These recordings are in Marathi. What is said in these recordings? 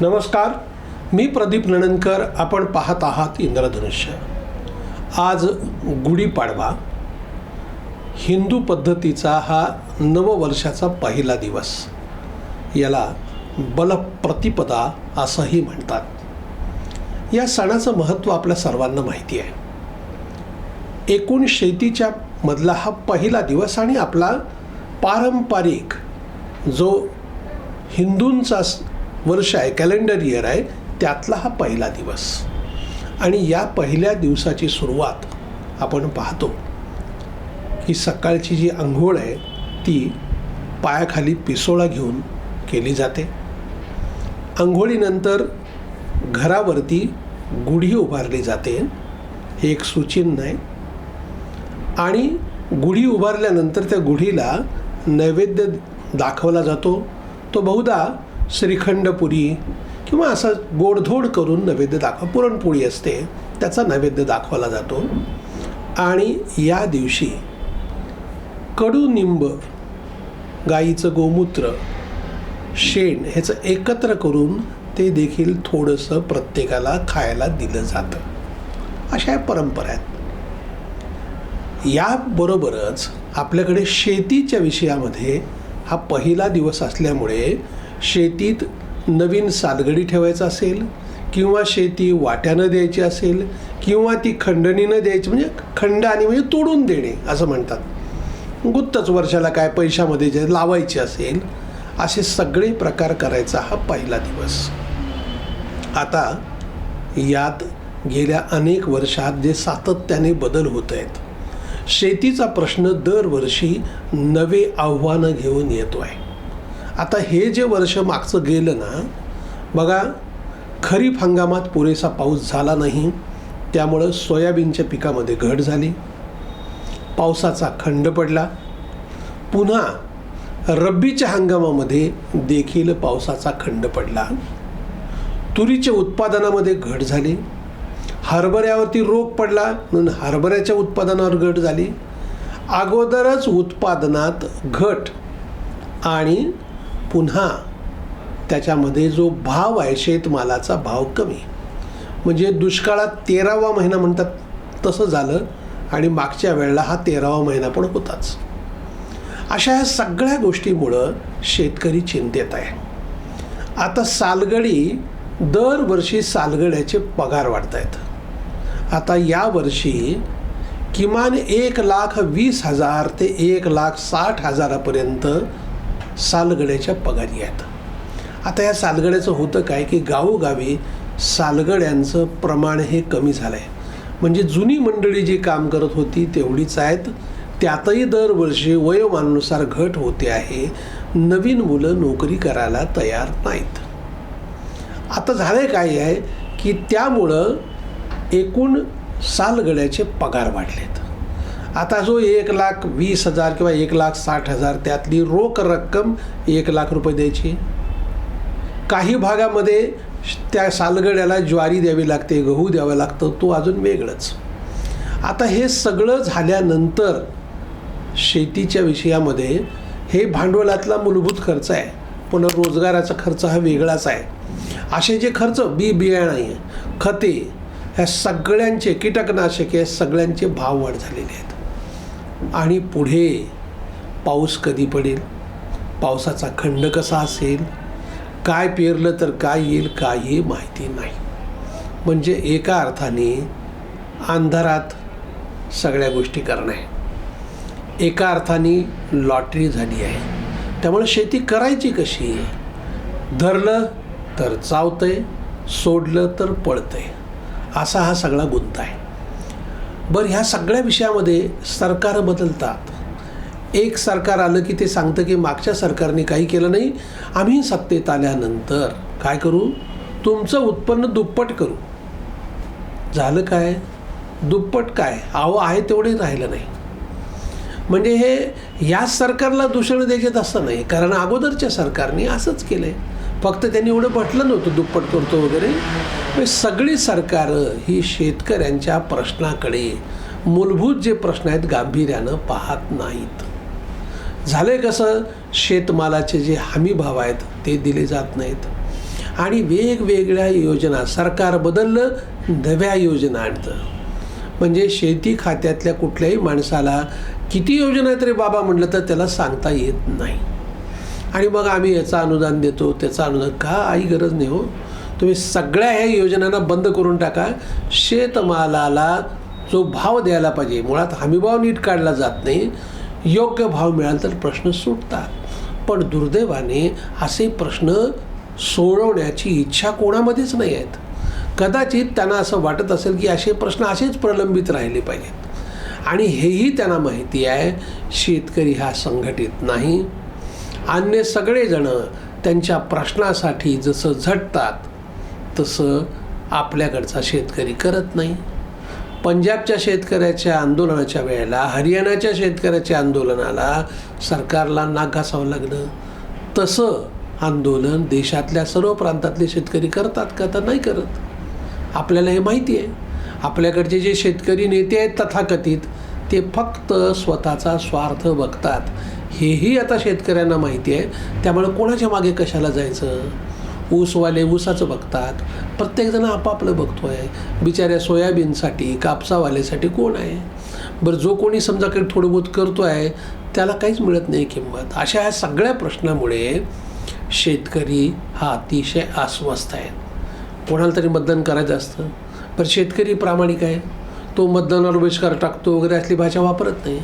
नमस्कार मी प्रदीप नणनकर आपण पाहत आहात इंद्रधनुष्य. आज गुढीपाडवा हिंदू पद्धतीचा हा नववर्षाचा पहिला दिवस. याला बलप्रतिपदा असंही म्हणतात. या सणाचं महत्त्व आपल्या सर्वांना माहिती आहे. एकूण शेतीच्या मधला हा पहिला दिवस आणि आपला पारंपरिक जो हिंदूंचा वर्ष आहे कॅलेंडर इयर आहे त्यातला हा पहिला दिवस. आणि या पहिल्या दिवसाची सुरुवात आपण पाहतो. की सकाळची जी आंघोळ आहे ती पायाखाली पिसोळा घेऊन केली जाते. आंघोळीनंतर घरावरती गुढी उभारली जाते हे एक सुचिन्ह आहे. आणि गुढी उभारल्यानंतर त्या गुढीला नैवेद्य दाखवला जातो. तो बहुधा श्रीखंडपुरी किंवा असं गोडधोड करून नैवेद्य दाखवा. पुरणपोळी असते त्याचा नैवेद्य दाखवला जातो. आणि या दिवशी कडुनिंब गाईचं गोमूत्र शेण ह्याचं एकत्र करून ते देखील थोडंसं प्रत्येकाला खायला दिलं जातं. अशा या परंपरा आहेत. याबरोबरच आपल्याकडे शेतीच्या विषयामध्ये हा पहिला दिवस असल्यामुळे शेतीत नवीन सालगडी ठेवायचं असेल किंवा शेती वाट्यानं द्यायची असेल किंवा ती खंडणीनं द्यायची म्हणजे खंड आणि म्हणजे तोडून देणे असं म्हणतात. गुत्तच वर्षाला काय पैशामध्ये जे लावायचे असेल असे सगळे प्रकार करायचा हा पहिला दिवस. आता यात गेल्या अनेक वर्षात जे सातत्याने बदल होत आहेत शेतीचा प्रश्न दरवर्षी नवे आव्हानं घेऊन येतो आहे आता हे जे वर्ष मागचं गेलं ना बघा खरीप हंगामात पुरेसा पाऊस झाला नाही. त्यामुळं सोयाबीनच्या पिकामध्ये घट झाली. पावसाचा खंड पडला. पुन्हा रब्बीच्या हंगामामध्ये देखील पावसाचा खंड पडला. तुरीच्या उत्पादनामध्ये घट झाली. हरभऱ्यावरती रोग पडला म्हणून हरभऱ्याच्या उत्पादनावर घट झाली. अगोदरच उत्पादनात घट आणि पुन्हा त्याच्यामध्ये जो भाव आहे शेतमालाचा भाव कमी. म्हणजे दुष्काळात तेरावा महिना म्हणतात तसं झालं आणि मागच्या वेळेला हा तेरावा महिना पण होताच. अशा ह्या सगळ्या गोष्टीमुळं शेतकरी चिंतेत आहे. आता सालगडी दरवर्षी सालगड्याचे पगार वाढत आहेत आता यावर्षी किमान एक लाख वीस हजार ते एक लाख साठ हजारापर्यंत सालगड्याच्या पगारी आहेत. आता या सालगड्याचं होतं काय की गावोगावी सालगड्यांचं प्रमाण हे कमी झालं आहे म्हणजे जुनी मंडळी जी काम करत होती तेवढीच आहेत. त्यातही दरवर्षी वयोमानानुसार घट होते आहे. नवीन मुलं नोकरी करायला तयार नाहीत. आता झालं काय आहे की त्यामुळं एकूण सालगड्याचे पगार वाढलेत. आता जो एक लाख वीस हजार किंवा एक लाख साठ हजार त्यातली रोख रक्कम एक लाख रुपये द्यायची. काही भागामध्ये त्या सालगड्याला ज्वारी द्यावी लागते गहू द्यावा लागतं तो अजून वेगळंच. आता हे सगळं झाल्यानंतर शेतीच्या विषयामध्ये हे भांडवलातला मूलभूत खर्च आहे. पुन्हा रोजगाराचा खर्च हा वेगळाच आहे. असे जे खर्च बी बियाणं आहे खते ह्या सगळ्यांचे कीटकनाशके सगळ्यांचे भाव वाढ झालेले आहेत. आणि पुढे पाऊस कधी पडेल? पावसाचा खंड कसा असेल? काय पेरलं तर काय येईल काय हे माहिती नाही. म्हणजे एका अर्थाने अंधारात सगळ्या गोष्टी करणं. आहे एका अर्थाने लॉटरी झाली आहे. त्यामुळे शेती करायची कशी? धरलं तर चावतंय सोडलं तर पळतंय. असा हा सगळा गुंत आहे. बरं ह्या सगळ्या विषयामध्ये सरकार बदलतात. एक सरकार आलं की ते सांगतं की मागच्या सरकारने काही केलं नाही आम्ही सत्तेत आल्यानंतर काय करू? तुमचं उत्पन्न दुप्पट करू. झालं काय? दुप्पट काय? अहो आहे तेवढे राहिलं नाही. म्हणजे हे याच सरकारला दूषण द्यायचे असं नाही कारण अगोदरच्या सरकारने असंच केलं आहे फक्त त्यांनी एवढं म्हटलं नव्हतं दुप्पट करतो वगैरे. सगळी सरकारं ही शेतकऱ्यांच्या प्रश्नाकडे मूलभूत जे प्रश्न आहेत गांभीर्यानं पाहत नाहीत. झाले कसं शेतमालाचे जे हमी भाव आहेत ते दिले जात नाहीत. आणि वेगवेगळ्या योजना सरकार बदललं नव्या योजना आणतं. म्हणजे शेती खात्यातल्या कुठल्याही माणसाला किती योजना आहेत रे बाबा म्हटलं तर त्याला सांगता येत नाही. आणि मग आम्ही याचं अनुदान देतो त्याचं अनुदान का? आई गरज नाही हो. तुम्ही सगळ्या ह्या योजनांना बंद करून टाका. शेतमालाला जो भाव द्यायला पाहिजे मुळात हमीभाव नीट काढला जात नाही योग्य भाव मिळाला तर प्रश्न सुटतात. पण दुर्दैवाने असे प्रश्न सोडवण्याची इच्छा कोणामध्येच नाही आहेत. कदाचित त्यांना असं वाटत असेल की असे प्रश्न असेच प्रलंबित राहिले पाहिजेत. आणि हेही त्यांना माहिती आहे शेतकरी हा संघटित नाही. अन्य सगळेजण त्यांच्या प्रश्नासाठी जसं झटतात तसं आपल्याकडचा शेतकरी करत नाही. पंजाबच्या शेतकऱ्याच्या आंदोलनाच्या वेळेला हरियाणाच्या शेतकऱ्याच्या आंदोलनाला सरकारला नाक घासावं लागलं. तसं आंदोलन देशातल्या सर्व प्रांतातले शेतकरी करतात का? तर नाही करत. आपल्याला हे माहिती आहे. आपल्याकडचे जे शेतकरी नेते आहेत तथाकथित ते फक्त स्वतःचा स्वार्थ बघतात. हेही आता शेतकऱ्यांना माहिती आहे. त्यामुळे कोणाच्या मागे कशाला जायचं? ऊसवाले ऊसाचं बघतात. प्रत्येकजण आपापलं बघतो आहे बिचाऱ्या सोयाबीनसाठी कापसावाल्यासाठी कोण आहे? बरं जो कोणी समजा काही थोडं बहुत करतो आहे त्याला काहीच मिळत नाही किंमत. अशा ह्या सगळ्या प्रश्नामुळे शेतकरी हा अतिशय अस्वस्थ आहे. कोणाला तरी मतदान करायचं असतं. पण शेतकरी प्रामाणिक आहे. तो मतदानावर बहिष्कार टाकतो वगैरे असली भाषा वापरत नाही.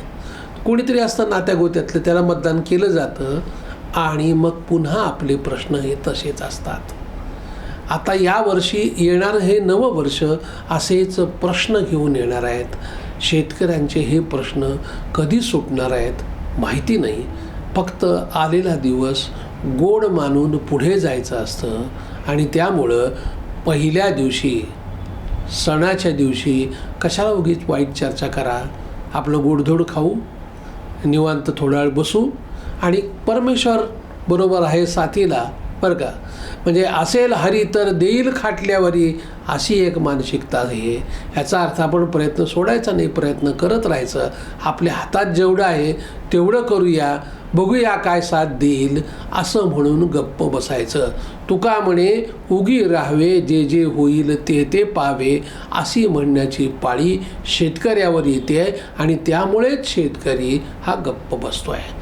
कोणीतरी असतं नात्या गोत्यातलं त्याला मतदान केलं जातं आणि मग पुन्हा आपले प्रश्न हे तसेच असतात. आता यावर्षी येणारं हे नवं वर्ष असेच प्रश्न घेऊन येणार आहेत. शेतकऱ्यांचे हे प्रश्न कधी सुटणार आहेत माहिती नाही. फक्त आलेला दिवस गोड मानून पुढे जायचं असतं आणि त्यामुळं पहिल्या दिवशी सणाच्या दिवशी कशाला उगीच वाईट चर्चा करा? आपलं गोडधोड खाऊ निवांत थोडा वेळ बसू आणि परमेश्वर बरोबर आहे साथीला बरं का? म्हणजे असेल हरी तर देईल खाटल्यावरी अशी एक मानसिकता आहे. ह्याचा अर्थ आपण प्रयत्न सोडायचा नाही प्रयत्न करत राहायचं. आपल्या हातात जेवढं आहे तेवढं करूया बघूया काय साथ देईल असं म्हणून गप्प बसायचं. तुका म्हणे उगी राहावे जे जे होईल ते ते पावे अशी म्हणण्याची पाळी शेतकऱ्यावर येते आणि त्यामुळेच शेतकरी हा गप्प बसतो आहे